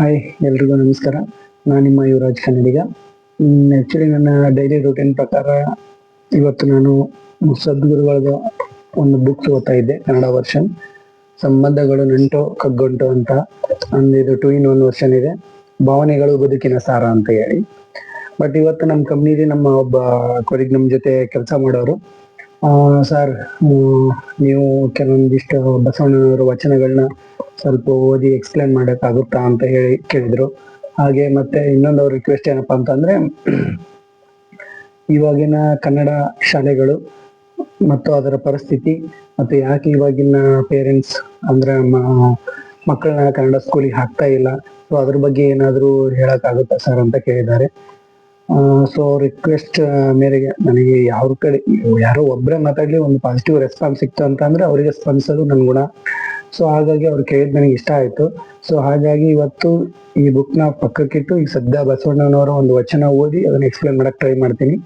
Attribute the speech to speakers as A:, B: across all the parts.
A: Hi ಎಲ್ರಿಗೂ ನಮಸ್ಕಾರ. ನಾನು ನಿಮ್ಮ ಯುವರಾಜ್ ಕನ್ನಡಿಗ. ಆ್ಯಕ್ಚುಲಿ ನನ್ನ ಡೈಲಿ ರೂಟೀನ್ ಪ್ರಕಾರ ಇವತ್ತು ನಾನು ಸದ್ಗುರುಗಳದ ಒಂದು ಬುಕ್ಸ್ ಓದ್ತಾ ಇದ್ದೆ, ಕನ್ನಡ ವರ್ಷನ್ ಸಂಬಂಧಗಳು ನಂಟು, ಕಗ್ಗಂಟು ಅಂತ. ಒಂದು ಇದು ಟೂ ಇನ್ ಒನ್ ವರ್ಷನ್ ಇದೆ. ಭಾವನೆಗಳು ಬದುಕಿನ ಸಾರ ಅಂತ ಹೇಳಿ. ಬಟ್ ಇವತ್ತು ನಮ್ಮ ಕಂಪ್ನಿಲಿ ನಮ್ಮ ಒಬ್ಬ ಕೊರಿಗೆ ನಮ್ಮ ಜೊತೆ ಕೆಲಸ ಮಾಡೋರು. ಸರ್ ನೀವು ಕೆಲವೊಂದಿಷ್ಟು ಬಸವಣ್ಣನವರ ವಚನಗಳನ್ನ ಸ್ವಲ್ಪ ಓದಿ ಎಕ್ಸ್ಪ್ಲೇನ್ ಮಾಡೋಕ್ಕಾಗುತ್ತಾ ಅಂತ ಹೇಳಿ ಕೇಳಿದ್ರು. ಹಾಗೆ ಮತ್ತೆ ಇನ್ನೊಂದು ಅವ್ರ ರಿಕ್ವೆಸ್ಟ್ ಏನಪ್ಪಾ ಅಂತಂದ್ರೆ, ಇವಾಗಿನ ಕನ್ನಡ ಶಾಲೆಗಳು ಮತ್ತು ಅದರ ಪರಿಸ್ಥಿತಿ ಮತ್ತು ಯಾಕೆ ಇವಾಗಿನ ಪೇರೆಂಟ್ಸ್ ಅಂದ್ರೆ ಮಕ್ಕಳನ್ನ ಕನ್ನಡ ಸ್ಕೂಲಿಗೆ ಹಾಕ್ತಾ ಇಲ್ಲ. ಸೊ ಅದ್ರ ಬಗ್ಗೆ ಏನಾದರೂ ಹೇಳಕ್ಕಾಗುತ್ತಾ ಸರ್ ಅಂತ ಕೇಳಿದ್ದಾರೆ. ಸೊ ರಿಕ್ವೆಸ್ಟ್ ಮೇರೆಗೆ ನನಗೆ ಯಾವ ಕಡೆ, ಯಾರೋ ಒಬ್ಬರೇ ಮಾತಾಡ್ಲಿ, ಒಂದು ಪಾಸಿಟಿವ್ ರೆಸ್ಪಾನ್ಸ್ ಸಿಕ್ತು ಅಂತ ಅಂದ್ರೆ ಅವರಿಗೆ ಸ್ಪಂದಿಸೋದು ನನ್ನ ಗುಣ ಸೊ ಹಾಗಾಗಿ ಅವ್ರು ಕೇಳಿದ್ ನನಗೆ ಇಷ್ಟ ಆಯ್ತು. ಸೊ ಹಾಗಾಗಿ ಇವತ್ತು ಈ ಬುಕ್ನ ಪಕ್ಕಕ್ಕಿಟ್ಟು ಈಗ ಸದ್ಯ ಬಸವಣ್ಣನವರ ಒಂದು ವಚನ ಓದಿ ಅದನ್ನ ಎಕ್ಸ್ಪ್ಲೇನ್ ಮಾಡಕ್ ಟ್ರೈ ಮಾಡ್ತೀನಿ.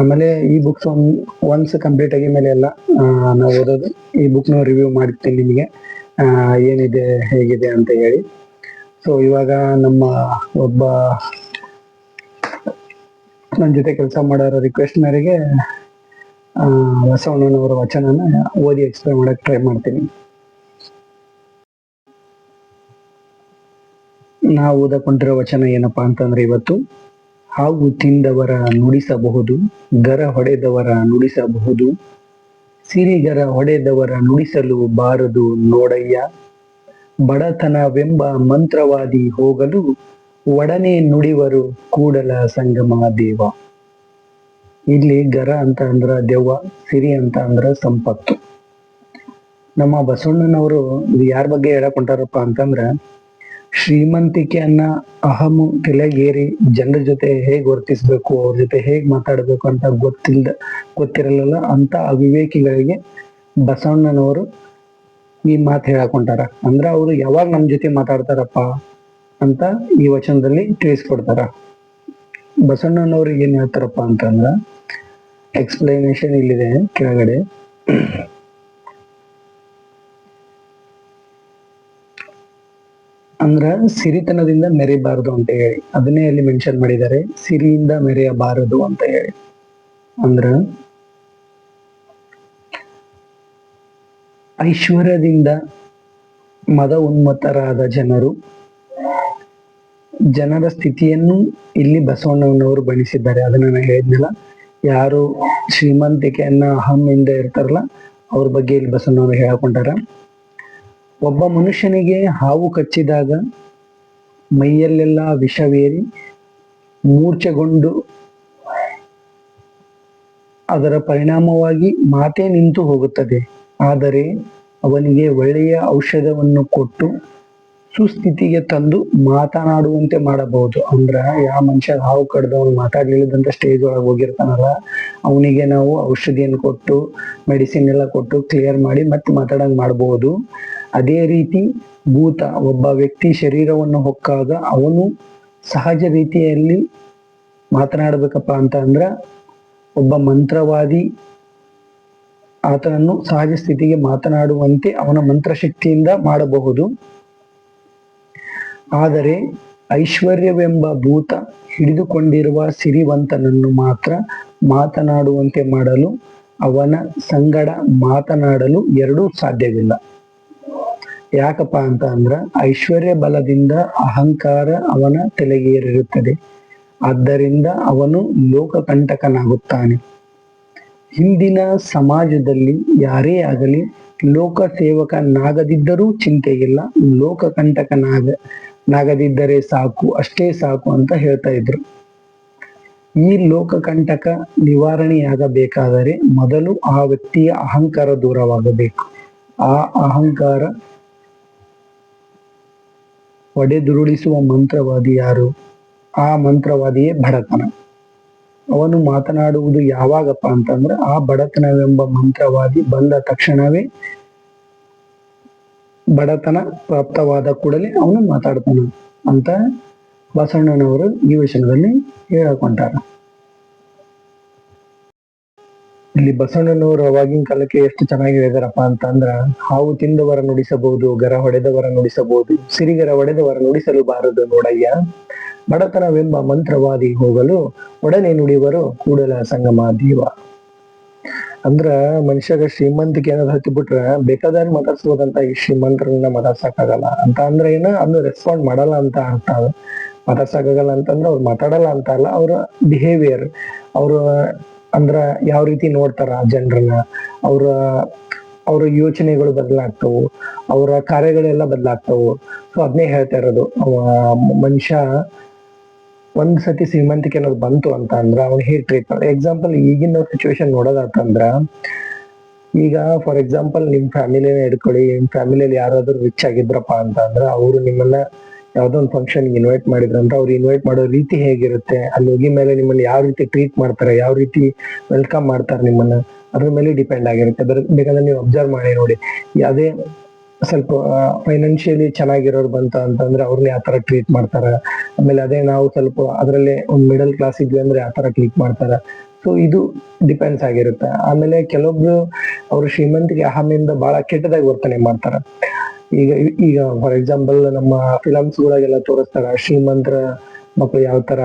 A: ಆಮೇಲೆ ಈ ಬುಕ್ಸ್ ಒನ್ ಒನ್ಸ್ ಕಂಪ್ಲೀಟ್ ಆಗಿ ಮೇಲೆ ಎಲ್ಲ ನಾವು ಓದೋದು. ಈ ಬುಕ್ನ ರಿವ್ಯೂ ಮಾಡ್ತೀನಿ ನಿಮಗೆ. ಏನಿದೆ, ಹೇಗಿದೆ ಅಂತ ಹೇಳಿ. ಸೊ ಇವಾಗ ನಮ್ಮ ಒಬ್ಬ ನನ್ನ ಜೊತೆ ಕೆಲಸ ಮಾಡೋರ ರಿಕ್ವೆಸ್ಟ್ ಮೇರೆಗೆ ಬಸವಣ್ಣನವರ ವಚನನ ಓದಿ ಎಕ್ಸ್ಪ್ಲೇನ್ ಮಾಡಕ್ ಟ್ರೈ ಮಾಡ್ತೀನಿ. ನಾವು ಓದಕೊಂಡಿರೋ ವಚನ ಏನಪ್ಪಾ ಅಂತಂದ್ರೆ ಇವತ್ತು, ಹಾವು ತಿಂದವರ ನುಡಿಸಬಹುದು, ಗರ ಹೊಡೆದವರ ನುಡಿಸಬಹುದು, ಸಿರಿಗರ ಹೊಡೆದವರ ನುಡಿಸಲು ಬಾರದು ನೋಡಯ್ಯ, ಬಡತನವೆಂಬ ಮಂತ್ರವಾದಿ ಹೋಗಲು ಒಡನೆ ನುಡಿವರು ಕೂಡಲ ಸಂಗಮ ದೇವ. ಇಲ್ಲಿ ಗರ ಅಂತ ಅಂದ್ರ ದೆವ್ವ, ಸಿರಿ ಅಂತ ಅಂದ್ರ ಸಂಪತ್ತು. ನಮ್ಮ ಬಸವಣ್ಣನವರು ಇದು ಯಾರ ಬಗ್ಗೆ ಹೇಳಕ್ ಹೊಂಟಾರಪ್ಪ ಅಂತಂದ್ರ ಶ್ರೀಮಂತಿಕೆಯನ್ನ ಅಹಮು ತಲೆಗೇರಿ ಜನರ ಜೊತೆ ಹೇಗೆ ವರ್ತಿಸ್ಬೇಕು, ಅವ್ರ ಜೊತೆ ಹೇಗ್ ಮಾತಾಡ್ಬೇಕು ಅಂತ ಗೊತ್ತಿಲ್ದ, ಗೊತ್ತಿರಲಿಲ್ಲ ಅಂತ ಅವಿವೇಕಿಗಳಿಗೆ ಬಸವಣ್ಣನವರು ಈ ಮಾತು ಹೇಳಕೊಂಟಾರ ಅಂದ್ರ ಅವರು ಯಾವಾಗ ನಮ್ ಜೊತೆ ಮಾತಾಡ್ತಾರಪ್ಪ ಅಂತ ಈ ವಚನದಲ್ಲಿ ತಿಳಿಸ್ಕೊಡ್ತಾರ. ಬಸವಣ್ಣನವ್ರು ಏನ್ ಹೇಳ್ತಾರಪ್ಪ ಅಂತಂದ್ರ ಎಕ್ಸ್ಪ್ಲನೇಷನ್ ಇಲ್ಲಿದೆ ಕೆಳಗಡೆ. ಅಂದ್ರ ಸಿರಿತನದಿಂದ ಮೆರಿಬಾರದು ಅಂತ ಹೇಳಿ. ಅದನ್ನೇ ಅಲ್ಲಿ ಮೆನ್ಷನ್ ಮಾಡಿದ್ದಾರೆ. ಸಿರಿಯಿಂದ ಮೆರೆಯಬಾರದು ಅಂತ ಹೇಳಿ. ಅಂದ್ರ ಐಶ್ವರ್ಯದಿಂದ ಮದ ಉನ್ಮತ್ತರಾದ ಜನರು ಜನರ ಸ್ಥಿತಿಯನ್ನು ಇಲ್ಲಿ ಬಸವಣ್ಣನವರು ಬಣಿಸಿದ್ದಾರೆ ಅದನ್ನ ನಾನು ಹೇಳಿದ್ನಲ್ಲ, ಯಾರು ಶ್ರೀಮಂತಿಕೆಯನ್ನ ಅಹಮ್ಮಿಂದ ಇರ್ತಾರಲ್ಲ, ಅವ್ರ ಬಗ್ಗೆ ಇಲ್ಲಿ ಬಸವಣ್ಣವರು ಹೇಳ್ಕೊಂಡಾರ. ಒಬ್ಬ ಮನುಷ್ಯನಿಗೆ ಹಾವು ಕಚ್ಚಿದಾಗ ಮೈಯಲ್ಲೆಲ್ಲ ವಿಷವೇರಿ ಮೂರ್ಛೆಗೊಂಡು ಅದರ ಪರಿಣಾಮವಾಗಿ ಮಾತೇ ನಿಂತು ಹೋಗುತ್ತದೆ. ಆದರೆ ಅವನಿಗೆ ಒಳ್ಳೆಯ ಔಷಧವನ್ನು ಕೊಟ್ಟು ಸುಸ್ಥಿತಿಗೆ ತಂದು ಮಾತನಾಡುವಂತೆ ಮಾಡಬಹುದು. ಅಂದ್ರ ಯಾವ ಮನುಷ್ಯ ಹಾವು ಕಡ್ದು ಅವ್ನು ಮಾತಾಡ್ಲಿಲ್ಲದಂತ ಸ್ಟೇಜ್ ಒಳಗೆ ಹೋಗಿರ್ತಾನಲ್ಲ, ಅವನಿಗೆ ನಾವು ಔಷಧಿಯನ್ನು ಕೊಟ್ಟು ಮೆಡಿಸಿನ್ ಎಲ್ಲ ಕೊಟ್ಟು ಕ್ಲಿಯರ್ ಮಾಡಿ ಮತ್ತೆ ಮಾತಾಡಂಗ್ ಮಾಡಬಹುದು ಅದೇ ರೀತಿ ಭೂತ ಒಬ್ಬ ವ್ಯಕ್ತಿ ಶರೀರವನ್ನು ಹೊಕ್ಕಾಗ ಅವನು ಸಹಜ ರೀತಿಯಲ್ಲಿ ಮಾತನಾಡಬೇಕಪ್ಪ ಅಂತ ಅಂದ್ರ ಒಬ್ಬ ಮಂತ್ರವಾದಿ ಆತನನ್ನು ಸಹಜ ಸ್ಥಿತಿಗೆ ಮಾತನಾಡುವಂತೆ ಅವನ ಮಂತ್ರಶಕ್ತಿಯಿಂದ ಮಾಡಬಹುದು. ಆದರೆ ಐಶ್ವರ್ಯವೆಂಬ ಭೂತ ಹಿಡಿದುಕೊಂಡಿರುವ ಸಿರಿವಂತನನ್ನು ಮಾತ್ರ ಮಾತನಾಡುವಂತೆ ಮಾಡಲು ಅವನ ಸಂಗಡ ಮಾತನಾಡಲು ಎರಡೂ ಸಾಧ್ಯವಿಲ್ಲ. ಯಾಕಪ್ಪ ಅಂತ ಅಂದ್ರ ಐಶ್ವರ್ಯ ಬಲದಿಂದ ಅಹಂಕಾರ ಅವನ ತಲೆಗೇರಿರುತ್ತದೆ. ಆದ್ದರಿಂದ ಅವನು ಲೋಕಕಂಟಕನಾಗುತ್ತಾನೆ. ಹಿಂದಿನ ಸಮಾಜದಲ್ಲಿ ಯಾರೇ ಆಗಲಿ ಲೋಕ ಸೇವಕನಾಗದಿದ್ದರೂ ಚಿಂತೆ ಇಲ್ಲ ಲೋಕಕಂಟಕನಾಗ, ನಾಗದಿದ್ದರೆ ಸಾಕು, ಅಷ್ಟೇ ಸಾಕು ಅಂತ ಹೇಳ್ತಾ ಇದ್ರು. ಈ ಲೋಕಕಂಟಕ ನಿವಾರಣೆಯಾಗಬೇಕಾದರೆ ಮೊದಲು ಆ ವ್ಯಕ್ತಿಯ ಅಹಂಕಾರ ದೂರವಾಗಬೇಕು. ಆ ಅಹಂಕಾರ ಒಡೆದುರುಳಿಸುವ ಮಂತ್ರವಾದಿ ಯಾರು? ಆ ಮಂತ್ರವಾದಿಯೇ ಬಡತನ ಅವನು ಮಾತನಾಡುವುದು ಯಾವಾಗಪ್ಪ ಅಂತಂದ್ರೆ, ಆ ಬಡತನವೆಂಬ ಮಂತ್ರವಾದಿ ಬಂದ ತಕ್ಷಣವೇ ಬಡತನ ಪ್ರಾಪ್ತವಾದ ಕೂಡಲೇ ಅವನು ಮಾತಾಡ್ತಾನ ಅಂತ ಬಸವಣ್ಣನವರು ಈ ವಿಷಯದಲ್ಲಿ ಹೇಳಕೊಂಟಾರ ಇಲ್ಲಿ ಬಸವಣ್ಣನವರು ಅವಾಗಿನ ಕಾಲಕ್ಕೆ ಎಷ್ಟು ಚೆನ್ನಾಗಿ ಹೇಳಿದಾರಪ್ಪ ಅಂತ ಅಂದ್ರ ಹಾವು ತಿಂದವರ ನುಡಿಸಬಹುದು, ಗರ ಹೊಡೆದವರ ನುಡಿಸಬಹುದು, ಸಿರಿಗರ ಹೊಡೆದವರ ನುಡಿಸಲು ಬಾರದು ನೋಡಯ್ಯ. ಬಡತನವೆಂಬ ಮಂತ್ರವಾದಿ ಹೋಗಲು ಒಡನೆ ನುಡಿವರು ಕೂಡಲ ಸಂಗಮ ದೀವ. ಅಂದ್ರ ಮನುಷ್ಯಗ ಶ್ರೀಮಂತಿಕೆ ಏನಾದ್ರು ಹತ್ತಿ ಬಿಟ್ರ ಬೇಕಾದ್ರೆ ಮತಾಡ್ಸ್ಬೋದಂತ ಈ ಶ್ರೀಮಂತರನ್ನ ಮಾತಾಡ್ಸಕ್ಕಾಗಲ್ಲ. ಅಂತ ಅಂದ್ರೆ ಏನ? ಅದು ರೆಸ್ಪಾಂಡ್ ಮಾಡಲ್ಲ ಅಂತ ಅರ್ಥ. ಮಾತಾಡ್ಸಕ್ಕಾಗಲ್ಲ ಅಂತಂದ್ರೆ ಅವ್ರು ಮಾತಾಡಲ್ಲ ಅಂತ ಅಲ್ಲ. ಅವ್ರ ಬಿಹೇವಿಯರ್ ಅವ್ರ ಅಂದ್ರ ಯಾವ ರೀತಿ ನೋಡ್ತಾರ ಜನರನ್ನ? ಅವ್ರ ಅವ್ರ ಯೋಚನೆಗಳು ಬದಲಾಗ್ತವು, ಅವರ ಕಾರ್ಯಗಳೆಲ್ಲ ಬದಲಾಗ್ತವು. ಸೊ ಅದನ್ನೇ ಹೇಳ್ತಾ ಇರೋದು. ಮನುಷ್ಯ ಒಂದ್ ಸತಿ ಶ್ರೀಮಂತಿಕೆ ಅನ್ನೋದು ಬಂತು ಅಂತ ಅಂದ್ರೆ ಅವ್ನು ಹೇಗೆ ಟ್ರೀಟ್ ಮಾಡ ಎಕ್ಸಾಂಪಲ್ ಈಗಿನ ಸಿಚುವೇಶನ್ ನೋಡೋದಾತಂದ್ರ, ಈಗ ಫಾರ್ ಎಕ್ಸಾಂಪಲ್ ನಿಮ್ ಫ್ಯಾಮಿಲಿನ ಹಿಡ್ಕೊಳ್ಳಿ, ನಿಮ್ ಫ್ಯಾಮಿಲಿಯಲ್ಲಿ ಯಾರಾದ್ರೂ ರಿಚ್ ಆಗಿದ್ರಪ್ಪ ಅಂತ ಅಂದ್ರೆ ಅವರು ನಿಮ್ಮನ್ನ ಯಾವ್ದೋ ಫಂಕ್ಷನ್ ಇನ್ವೈಟ್ ಮಾಡಿದ್ರಂತ ಅವ್ರು ಇನ್ವೈಟ್ ಮಾಡೋ ರೀತಿ ಹೇಗಿರುತ್ತೆ? ಅಲ್ಲಿ ಹೋಗಿ ಮೇಲೆ ನಿಮ್ಮನ್ನ ಯಾವ ರೀತಿ ಟ್ರೀಟ್ ಮಾಡ್ತಾರೆ, ಯಾವ ರೀತಿ ವೆಲ್ಕಮ್ ಮಾಡ್ತಾರೆ ನಿಮ್ಮನ್ನ? ಅದ್ರ ಮೇಲೆ ಡಿಪೆಂಡ್ ಆಗಿರುತ್ತೆ. ಬೇಕಂದ್ರೆ ನೀವು ಅಬ್ಸರ್ವ್ ಮಾಡಿ ನೋಡಿ. ಯಾವುದೇ ಸ್ವಲ್ಪ ಫೈನಾನ್ಷಿಯಲಿ ಚೆನ್ನಾಗಿರೋರು ಬಂತ ಅಂತಂದ್ರೆ ಅವ್ರನ್ನ ಯಾವ ತರ ಟ್ರೀಟ್ ಮಾಡ್ತಾರ? ಆಮೇಲೆ ಅದೇ ನಾವು ಸ್ವಲ್ಪ ಅದರಲ್ಲಿ ಒಂದ್ ಮಿಡಲ್ ಕ್ಲಾಸ್ ಇದ್ವಿ ಅಂದ್ರೆ ಯಾವ ತರ ಕ್ಲಿಕ್ ಮಾಡ್ತಾರ? ಸೊ ಇದು ಡಿಪೆಂಡ್ಸ್ ಆಗಿರುತ್ತೆ. ಆಮೇಲೆ ಕೆಲವೊಬ್ರು ಅವ್ರ ಶ್ರೀಮಂತಿಗೆ ಅಹಮೆಯಿಂದ ಬಹಳ ಕೆಟ್ಟದಾಗಿ ವರ್ತನೆ ಮಾಡ್ತಾರ. ಈಗ ಈಗ ಫಾರ್ ಎಕ್ಸಾಂಪಲ್ ನಮ್ಮ ಫಿಲಮ್ಸ್ ಗಳಾಗೆಲ್ಲ ತೋರಿಸ್ತಾರ, ಶ್ರೀಮಂತರ ಮಕ್ಕಳು ಯಾವ ತರ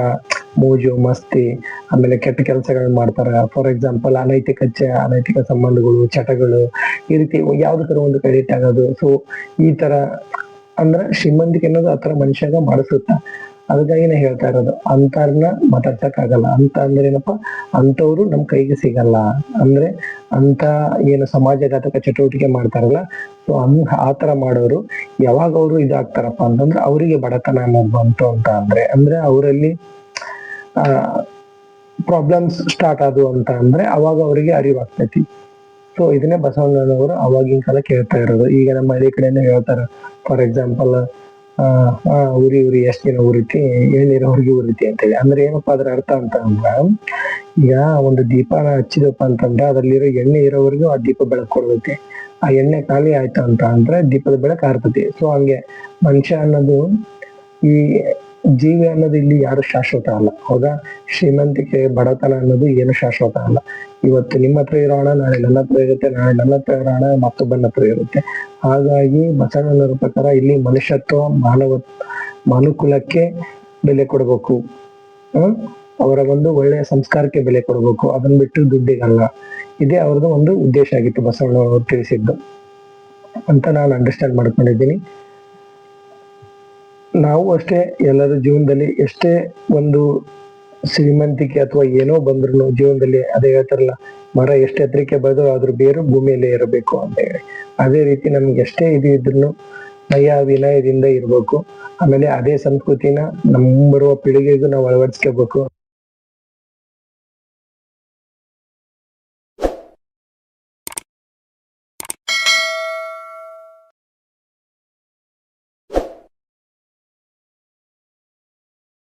A: ಮೋಜು, ಮಸ್ತಿ, ಆಮೇಲೆ ಕೆಟ್ಟ ಕೆಲಸಗಳನ್ನ ಮಾಡ್ತಾರ. ಫಾರ್ ಎಕ್ಸಾಂಪಲ್ ಅನೈತಿಕ ಅನೈತಿಕ ಸಂಬಂಧಗಳು, ಚಟಗಳು, ಈ ರೀತಿ ಯಾವ್ದಕ್ಕಾರ ಒಂದು ಕ್ರೆಡಿಟ್ ಆಗೋದು. ಸೊ ಈ ತರ ಅಂದ್ರೆ ಶ್ರೀಮಂತಿಕೆ ಅನ್ನೋದು ಆ ತರ ಮನುಷ್ಯಾಗ ಮಾಡಿಸುತ್ತ. ಅದಕ್ಕಾಗಿ ನಾ ಹೇಳ್ತಾ ಇರೋದು, ಅಂತರ್ನ ಮಾತಾಡ್ಸಕ್ಕಾಗಲ್ಲ. ಅಂತ ಅಂದ್ರೆ ಏನಪ್ಪ, ಅಂತವ್ರು ನಮ್ ಕೈಗೆ ಸಿಗಲ್ಲ. ಅಂದ್ರೆ ಅಂತ ಏನು ಸಮಾಜಘಾತಕ ಚಟುವಟಿಕೆ ಮಾಡ್ತಾರಲ್ಲ ಸೊ ಹಂಗ ಆತರ ಮಾಡೋರು ಯಾವಾಗ ಅವರು ಇದಾಗ್ತಾರಪ್ಪ ಅಂತಂದ್ರೆ ಅವರಿಗೆ ಬಡತನ ಅನ್ನೋದು ಬಂತು ಅಂತ ಅಂದ್ರೆ ಅಂದ್ರೆ ಅವರಲ್ಲಿ, ಆ ಪ್ರಾಬ್ಲಮ್ಸ್ ಸ್ಟಾರ್ಟ್ ಆದವು ಅಂತ ಅಂದ್ರೆ ಅವಾಗ ಅವರಿಗೆ ಅರಿವಾಗ್ತೈತಿ. ಸೊ ಇದನ್ನೇ ಬಸವಣ್ಣನವರು ಅವಾಗಿನ ಕಾಲ ಕೇಳ್ತಾ ಇರೋದು. ಈಗ ನಮ್ಮ ಹಳ್ಳಿ ಕಡೆನೂ ಹೇಳ್ತಾರ. ಫಾರ್ ಎಕ್ಸಾಂಪಲ್ ಉರಿ ಉರಿ, ಎಷ್ಟು ದಿನ ಉರಿತಿ ಎಳ್ನೀರವ್ರಿಗೆ ಉರಿತಿ ಅಂತೇಳಿ. ಅಂದ್ರೆ ಏನಪ್ಪಾ ಅದ್ರ ಅರ್ಥ ಅಂತ ಅಂದ್ರ, ಈಗ ಒಂದು ದೀಪನ ಹಚ್ಚಿದಪ್ಪ ಅಂತಂದ್ರೆ ಅದ್ರಲ್ಲಿರೋ ಎಣ್ಣೆ ಇರೋವರೆಗೂ ಆ ದೀಪ ಬೆಳಕು ಕೊಡ್ತೈತಿ. ಆ ಎಣ್ಣೆ ಖಾಲಿ ಆಯ್ತು ಅಂತ ಅಂದ್ರೆ ದೀಪದ ಬೆಳಕು ಹಾರ್ತತಿ ಸೊ ಹಂಗೆ ಮನುಷ್ಯ ಅನ್ನೋದು ಈ ಜೀವಿ ಅನ್ನೋದು ಇಲ್ಲಿ ಯಾರು ಶಾಶ್ವತ ಅಲ್ಲ. ಹೌದಾ? ಶ್ರೀಮಂತಿಕೆ, ಬಡತನ ಅನ್ನೋದು ಏನು ಶಾಶ್ವತ ಅಲ್ಲ. ಇವತ್ತು ನಿಮ್ಮ ಹತ್ರ ಇರೋ ಹಣ, ನಾಳೆ ನನ್ನ ಹತ್ರ ಇರುತ್ತೆ, ನಾಳೆ ನನ್ನ ಹತ್ರ ಇರೋ ಹಣ, ಮತ್ತೊಬ್ಬನ ಹತ್ರ ಇರುತ್ತೆ. ಹಾಗಾಗಿ ಬಸವಣ್ಣನವರ ಪ್ರಕಾರ ಇಲ್ಲಿ ಮನುಷ್ಯತ್ವ, ಮಾನವ, ಮಾನುಕುಲಕ್ಕೆ ಬೆಲೆ ಕೊಡಬೇಕು. ಅವರ ಒಂದು ಒಳ್ಳೆಯ ಸಂಸ್ಕಾರಕ್ಕೆ ಬೆಲೆ ಕೊಡಬೇಕು. ಅದನ್ನ ಬಿಟ್ಟು ದುಡ್ಡಿಗಲ್ಲ. ಇದೇ ಅವ್ರದ್ದು ಒಂದು ಉದ್ದೇಶ ಆಗಿತ್ತು ಬಸವಣ್ಣನವರು ತಿಳಿಸಿದ್ದು. ಅಂತ ನಾನು ಅಂಡರ್ಸ್ಟ್ಯಾಂಡ್ ಮಾಡ್ಕೊಂಡಿದ್ದೀನಿ. ನಾವು ಅಷ್ಟೇ ಎಲ್ಲರ ಜೀವನದಲ್ಲಿ ಎಷ್ಟೇ ಒಂದು ಶ್ರೀಮಂತಿಕೆ ಅಥವಾ ಏನೋ ಬಂದ್ರು ಜೀವನದಲ್ಲಿ ಅದೇ ಹೇಳ್ತಾರಲ್ಲ, ಮರ ಎಷ್ಟು ಎತ್ತರಕ್ಕೆ ಬೆಳೆದ್ರು ಆದ್ರೂ ಬೇರು ಭೂಮಿಯಲ್ಲೇ ಇರಬೇಕು ಅಂತ ಹೇಳಿ. ಅದೇ ರೀತಿ ನಮ್ಗೆ ಎಷ್ಟೇ ಇದು ಇದ್ರು ನಯ ವಿನಯದಿಂದ ಇರ್ಬೇಕು. ಆಮೇಲೆ ಅದೇ ಸಂಸ್ಕೃತಿನ ನಮ್ಮ ಬರುವ ಪೀಳಿಗೆಗೂ ನಾವು ಅಳವಡಿಸ್ಕೋಬೇಕು.